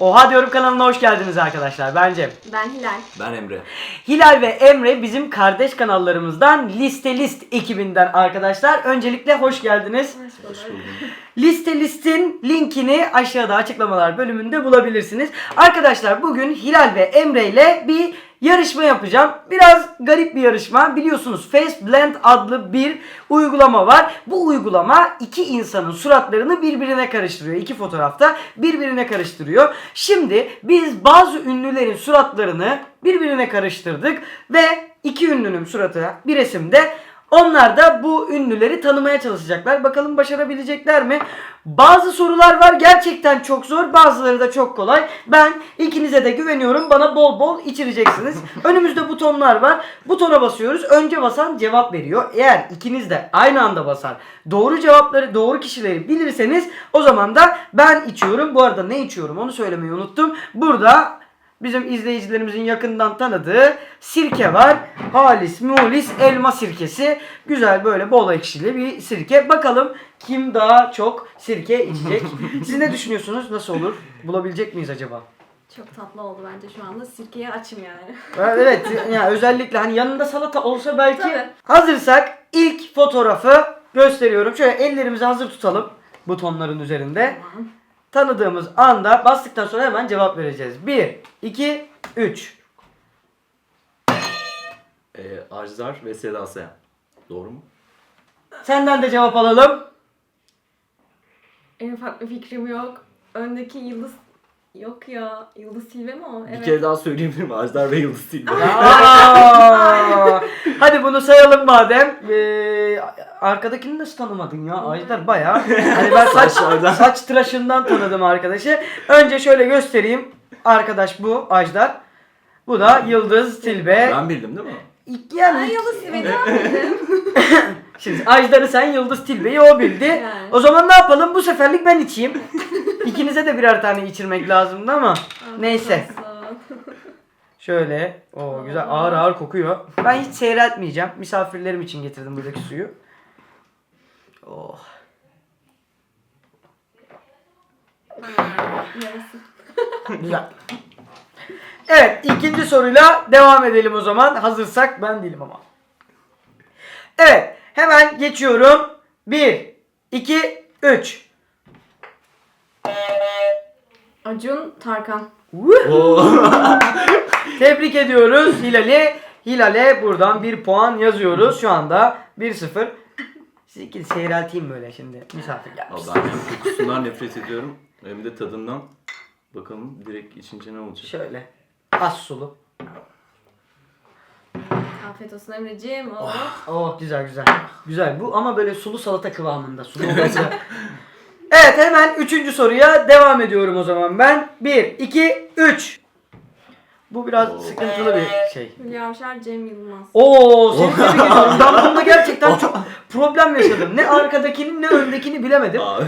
Oha diyorum kanalına hoş geldiniz arkadaşlar. Ben Cem. Ben Hilal. Ben Emre. Hilal ve Emre bizim kardeş kanallarımızdan Liste List ekibinden arkadaşlar. Öncelikle hoş geldiniz. Hoş buldum. Liste List'in linkini aşağıda açıklamalar bölümünde bulabilirsiniz. Arkadaşlar bugün Hilal ve Emre ile bir yarışma yapacağım. Biraz garip bir yarışma. Biliyorsunuz Face Blend adlı bir uygulama var. Bu uygulama iki insanın suratlarını birbirine karıştırıyor. İki fotoğrafta birbirine karıştırıyor. Şimdi biz bazı ünlülerin suratlarını birbirine karıştırdık ve iki ünlünün suratı bir resimde onlar da bu ünlüleri tanımaya çalışacaklar. Bakalım başarabilecekler mi? Bazı sorular var gerçekten çok zor. Bazıları da çok kolay. Ben ikinize de güveniyorum. Bana bol bol içireceksiniz. Önümüzde butonlar var. Butona basıyoruz. Önce basan cevap veriyor. Eğer ikiniz de aynı anda basar. Doğru cevapları, doğru kişileri bilirseniz o zaman da ben içiyorum. Bu arada ne içiyorum onu söylemeyi unuttum. Burada Bizim izleyicilerimizin yakından tanıdığı sirke var. Halis, mulis, elma sirkesi. Güzel böyle bol ekşili bir sirke. Bakalım kim daha çok sirke içecek. Siz ne düşünüyorsunuz? Nasıl olur? Bulabilecek miyiz acaba? Çok tatlı oldu bence şu anda. Sirkeye açım yani. Evet yani özellikle hani yanında salata olsa belki. Tabii. Hazırsak ilk fotoğrafı gösteriyorum. Şöyle ellerimizi hazır tutalım butonların üzerinde. Tamam. Tanıdığımız anda bastıktan sonra hemen cevap vereceğiz. 1, 2, 3. Ee, Ajdar ve Seda Sayan. Doğru mu? Senden de cevap alalım. En ufak bir fikrim yok. Öndeki yıldız yok ya. Yıldız Silve mi o? Bir kere daha söyleyebilir miyim? Ajdar ve Yıldız Tilbe. Aa! Hadi bunu sayalım madem. Ee, arkadakini nasıl tanımadın ya? Ajdar bayağı. Hani ben saç, Saçlardan. saç tıraşından tanıdım arkadaşı. Önce şöyle göstereyim. Arkadaş bu Ajdar. Bu da Yıldız Tilbe. Ben bildim değil mi? İlk Ay yani Yıldız Silve ne yapayım? Şimdi Ajdar'ı sen Yıldız Tilbe'yi o bildi. Yani. O zaman ne yapalım? Bu seferlik ben içeyim. İkinize de birer tane içirmek lazımdı ama. Neyse. Şöyle. O güzel ağır ağır kokuyor. Ben hiç seyreltmeyeceğim. Misafirlerim için getirdim buradaki suyu. Oh. Güzel. Evet ikinci soruyla devam edelim o zaman. Hazırsak ben değilim ama. Evet hemen geçiyorum. 1, 2, 3. Acun Tarkan. Tebrik ediyoruz Hilal'i. Hilal'e buradan bir puan yazıyoruz. Şu anda 1-0. Siz ikili seyrelteyim böyle şimdi. Misafir gelmiş. Vallahi hem kokusundan nefret ediyorum. Hem de tadından. Bakalım direkt içince ne olacak? Şöyle. Az sulu. Afiyet olsun Emre'ciğim. Oh. Oh güzel güzel. Güzel bu ama böyle sulu salata kıvamında. Sulu olunca. Evet hemen üçüncü soruya devam ediyorum o zaman ben. 1, 2, 3. Bu biraz Oo. sıkıntılı bir şey. Hülya Avşar, Cem Yılmaz. Oo seni tebrik ediyorum. Ben bunda gerçekten çok problem yaşadım. Ne arkadakini ne öndekini bilemedim. Abi.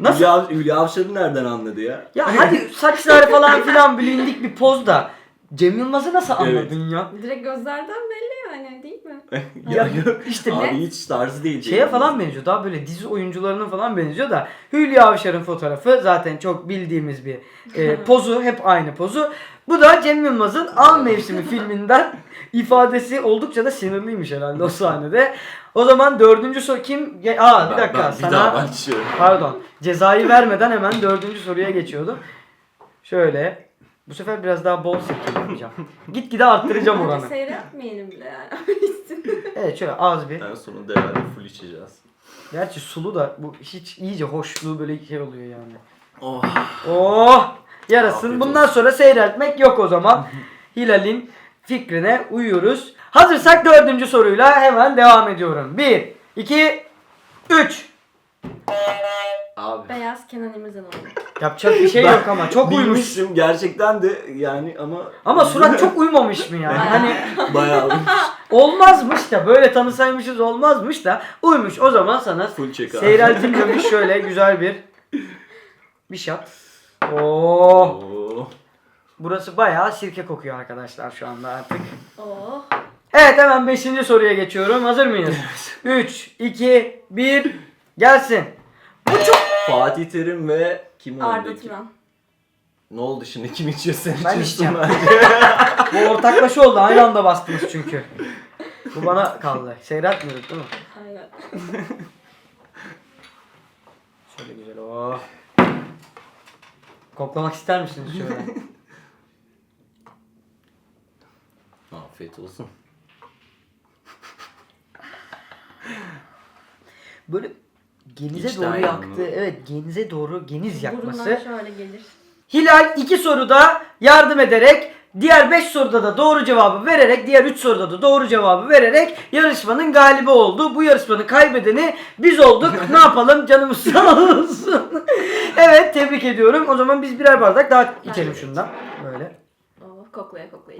Nasıl? Hülya, Hülya Avşar'ı nereden anladı ya? Ya hadi saçlar falan filan bilindik bir poz da. Cem Yılmaz'ı nasıl anladın ya? Direkt gözlerden belli yani değil mi? Ya yok. işte Abi ne? hiç tarzı değil. Şeye falan benziyor. Daha böyle dizi oyuncularına falan benziyor da Hülya Avşar'ın fotoğrafı zaten çok bildiğimiz bir e, pozu. Hep aynı pozu. Bu da Cem Yılmaz'ın Av Mevsimi filminden ifadesi oldukça da sinirliymiş herhalde o sahnede. O zaman dördüncü soru kim? Ge- Aa bir Ben- dakika ben bir sana daha başlıyorum. pardon cezayı vermeden hemen dördüncü soruya geçiyordum. Şöyle bu sefer biraz daha bol sirke yapacağım. Gitgide arttıracağım Bence oranı. seyretmeyelim bile yani. Evet şöyle az bir. En sonunda herhalde full içeceğiz. Gerçi sulu da bu hiç iyice hoşluğu böyle şey oluyor yani. Oh. Oh! Yarasın. Afiyet Bundan olsun. sonra seyreltmek yok o zaman. Hilal'in fikrine uyuyoruz. Hazırsak dördüncü soruyla hemen devam ediyorum. Bir, iki, üç. Abi. Beyaz Kenan İmirzalıoğlu. Yapacak bir şey Ben yok ama çok uymuş. Bilmiştim gerçekten de yani ama... Ama surat çok uymamış mı yani? Hani Bayağı uymuş. olmazmış da böyle tanısaymışız olmazmış da uymuş. O zaman sana Full check abi. seyreltilmemiş şöyle güzel bir bir shot. Oo. Oo. Burası bayağı sirke kokuyor arkadaşlar şu anda artık. Oh. Evet hemen 5. soruya geçiyorum. Hazır mıyız? 3, 2, 1 gelsin. Bu çok Fatih Terim ve kim Arda öndeki? Turan. Ne oldu şimdi? Kim içiyor sen Ben içeceğim. Bu ortaklaşa oldu. Aynı anda bastınız çünkü. Bu bana kaldı. Seyretmiyorduk değil mi? Hayır. Şöyle güzel. Oh. Koklamak ister misiniz şöyle? Afiyet olsun. Böyle genize doğru yanma. yaktı. Evet genize doğru geniz yakması. Burundan şöyle gelir. Hilal iki soruda yardım ederek diğer 5 soruda da doğru cevabı vererek diğer 3 soruda da doğru cevabı vererek yarışmanın galibi oldu. Bu yarışmanın kaybedeni biz olduk. ne yapalım canımız sağ olsun. evet tebrik ediyorum. O zaman biz birer bardak daha içelim şundan. Böyle. Oh, koklaya koklaya.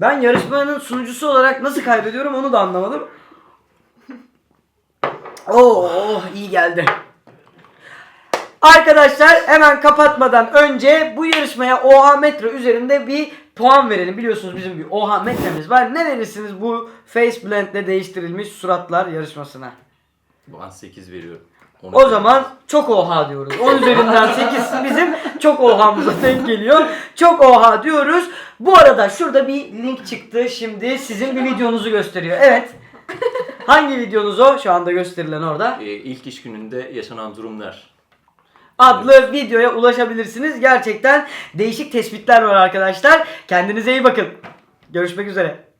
Ben yarışmanın sunucusu olarak nasıl kaybediyorum onu da anlamadım. Oo oh, iyi geldi. Arkadaşlar hemen kapatmadan önce bu yarışmaya Oha Metro üzerinde bir puan verelim. Biliyorsunuz bizim bir Oha metremiz var. Ne verirsiniz bu Face Blend'le değiştirilmiş suratlar yarışmasına? Ben 8 veriyorum. O zaman çok oha diyoruz. 10 üzerinden 8 bizim çok ohamıza denk geliyor. Çok oha diyoruz. Bu arada şurada bir link çıktı. Şimdi sizin bir videonuzu gösteriyor. Evet. Hangi videonuz o? Şu anda gösterilen orada. Ee, ilk iş gününde yaşanan durumlar. Adlı videoya ulaşabilirsiniz. Gerçekten değişik tespitler var arkadaşlar. Kendinize iyi bakın. Görüşmek üzere.